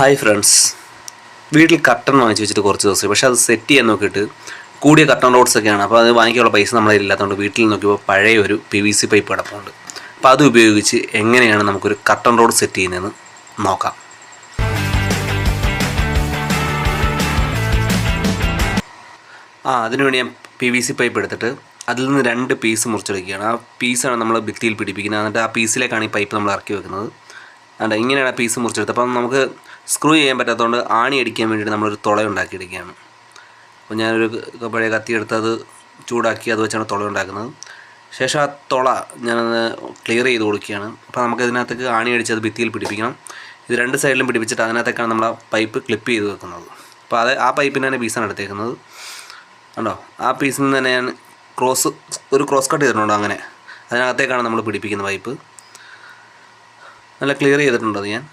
Hi friends വീട്ടിൽ cotton വാങ്ങിച്ച് വെച്ചിട്ട് കുറച്ച് ദിവസമായി. പക്ഷേ അത് സെറ്റ് ചെയ്യാൻ നോക്കിയിട്ട് കൂടിയ കട്ടൺ റോഡ്സ് ഒക്കെയാണ്. അപ്പോൾ അത് വാങ്ങിക്കാനുള്ള പൈസ നമ്മളെ ഇല്ലാത്തതുകൊണ്ട് വീട്ടിൽ നോക്കിയപ്പോൾ പഴയ ഒരു പി വി സി പൈപ്പ് കിടപ്പുണ്ട് അപ്പോൾ അത് ഉപയോഗിച്ച് എങ്ങനെയാണ് നമുക്കൊരു കട്ടൺ റോഡ് സെറ്റ് ചെയ്യുന്നതെന്ന് നോക്കാം. ആ അതിനുവേണ്ടി ഞാൻ പി വി സി പൈപ്പ് എടുത്തിട്ട് അതിൽ നിന്ന് രണ്ട് പീസ് മുറിച്ചെടുക്കുകയാണ്. ആ പീസാണ് നമ്മൾ ഭിത്തിയിൽ പിടിപ്പിക്കുന്നത്. എന്നിട്ട് ആ പീസിലേക്കാണ് ഈ പൈപ്പ് നമ്മൾ ഇറക്കി വെക്കുന്നത്. അല്ല ഇങ്ങനെയാണ് ആ പീസ് മുറിച്ചെടുത്തത്. അപ്പം നമുക്ക് സ്ക്രൂ ചെയ്യാൻ പറ്റാത്തതുകൊണ്ട് ആണി അടിക്കാൻ വേണ്ടിയിട്ട് നമ്മളൊരു തുള ഉണ്ടാക്കിയെടുക്കുകയാണ്. അപ്പോൾ ഞാനൊരു പഴയ കത്തി എടുത്ത് അത് ചൂടാക്കി അത് വെച്ചാണ് തുള ഉണ്ടാക്കുന്നത്. ശേഷം ആ തുള ഞാനത് ക്ലിയർ ചെയ്ത് കൊടുക്കുകയാണ്. അപ്പോൾ നമുക്ക് ഇതിനകത്തേക്ക് ആണി അടിച്ച് അത് ഭിത്തിയിൽ പിടിപ്പിക്കണം. ഇത് രണ്ട് സൈഡിലും പിടിപ്പിച്ചിട്ട് അതിനകത്തേക്കാണ് നമ്മൾ ആ പൈപ്പ് ക്ലിപ്പ് ചെയ്ത് വെക്കുന്നത്. അപ്പോൾ അത് ആ പൈപ്പിന് തന്നെ പീസാണ് എടുത്തേക്കുന്നത്. കണ്ടോ? ആ പീസിൽ നിന്ന് തന്നെ ഞാൻ ക്രോസ് ഒരു ക്രോസ് കട്ട് ചെയ്തിട്ടുണ്ടോ അങ്ങനെ. അതിനകത്തേക്കാണ് നമ്മൾ പിടിപ്പിക്കുന്ന പൈപ്പ് നല്ല ക്ലിയർ ചെയ്തിട്ടുണ്ട് അത് ഞാൻ.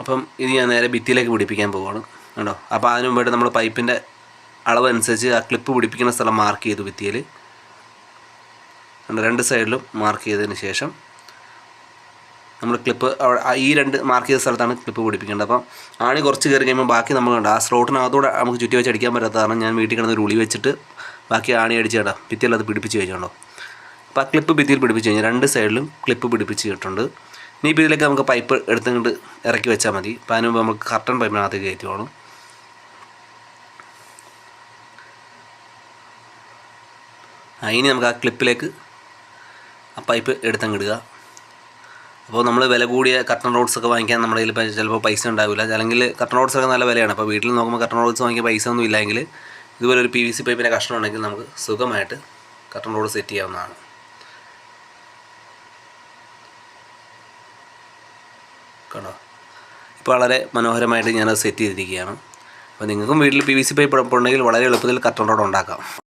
അപ്പം ഇത് ഞാൻ നേരെ ഭിത്തിയിലേക്ക് പിടിപ്പിക്കാൻ പോവുകയാണ് കണ്ടോ? അപ്പോൾ അതിന് മുമ്പായിട്ട് നമ്മൾ പൈപ്പിന്റെ അളവ് അനുസരിച്ച് ആ ക്ലിപ്പ് പിടിപ്പിക്കുന്ന സ്ഥലം മാർക്ക് ചെയ്തു ഭിത്തിയിൽ രണ്ട് സൈഡിലും മാർക്ക് ചെയ്തതിന് ശേഷം നമ്മൾ ക്ലിപ്പ് ഈ രണ്ട് മാർക്ക് ചെയ്ത സ്ഥലത്താണ് ക്ലിപ്പ് പിടിപ്പിക്കേണ്ടത്. അപ്പം ആണി കുറച്ച് കയറി കഴിയുമ്പോൾ ബാക്കി നമ്മൾ കണ്ട? ആ സ്ലോട്ടിനകത്തൂടെ നമുക്ക് ചുറ്റി വെച്ച് അടിക്കാൻ പറ്റാത്ത കാരണം ഞാൻ വീട്ടിൽ കിടന്ന് ഒരു ഉളി വെച്ചിട്ട് ബാക്കി ആണി അടിച്ച് കേട്ടോ ഭിത്തിയിൽ അത് പിടിപ്പിച്ച് വെച്ചോണ്ടോ? അപ്പോൾ ആ ക്ലിപ്പ് ഭിത്തിയിൽ പിടിപ്പിച്ച് കഴിഞ്ഞാൽ രണ്ട് സൈഡിലും ക്ലിപ്പ് പിടിപ്പിച്ച് കിട്ടുന്നുണ്ട് ഇനിയിപ്പോൾ ഇതിലേക്ക് നമുക്ക് പൈപ്പ് എടുത്തുകൊണ്ട് ഇറക്കി വെച്ചാൽ മതി. അപ്പോൾ അതിന് മുമ്പ് നമുക്ക് കർട്ടൺ പൈപ്പിനകത്ത് കയറ്റി ആ ഇനി നമുക്ക് ആ ക്ലിപ്പിലേക്ക് ആ പൈപ്പ് എടുത്തങ്ങിടുക അപ്പോൾ നമ്മൾ വില കൂടിയ കട്ടൺ റോഡ്സ് ഒക്കെ വാങ്ങിക്കാൻ നമ്മുടെ കയ്യിൽ ചിലപ്പോൾ പൈസ ഉണ്ടാവില്ല. അല്ലെങ്കിൽ കട്ടൺ റോഡ്സ് ഒക്കെ നല്ല വിലയാണ്. അപ്പോൾ വീട്ടിൽ നോക്കുമ്പോൾ കട്ടൺ റോഡ്സ് വാങ്ങിക്കാൻ പൈസ ഒന്നും ഇല്ലെങ്കിൽ ഇതുപോലെ ഒരു പി വി സി പൈപ്പിന്റെ കഷ്ണം ഉണ്ടെങ്കിൽ നമുക്ക് സുഖമായിട്ട് കട്ടൺ റോഡ് സെറ്റ് ചെയ്യാവുന്നതാണ്. കണ്ടോ ഇപ്പോൾ വളരെ മനോഹരമായിട്ട് ഞാനത് സെറ്റ് ചെയ്തിരിക്കുകയാണ്. അപ്പോൾ നിങ്ങൾക്കും വീട്ടിൽ പി വി സി പൈപ്പ് ഉണ്ടെങ്കിൽ വളരെ എളുപ്പത്തിൽ കട്ടൺ റോഡ് ഉണ്ടാക്കാം.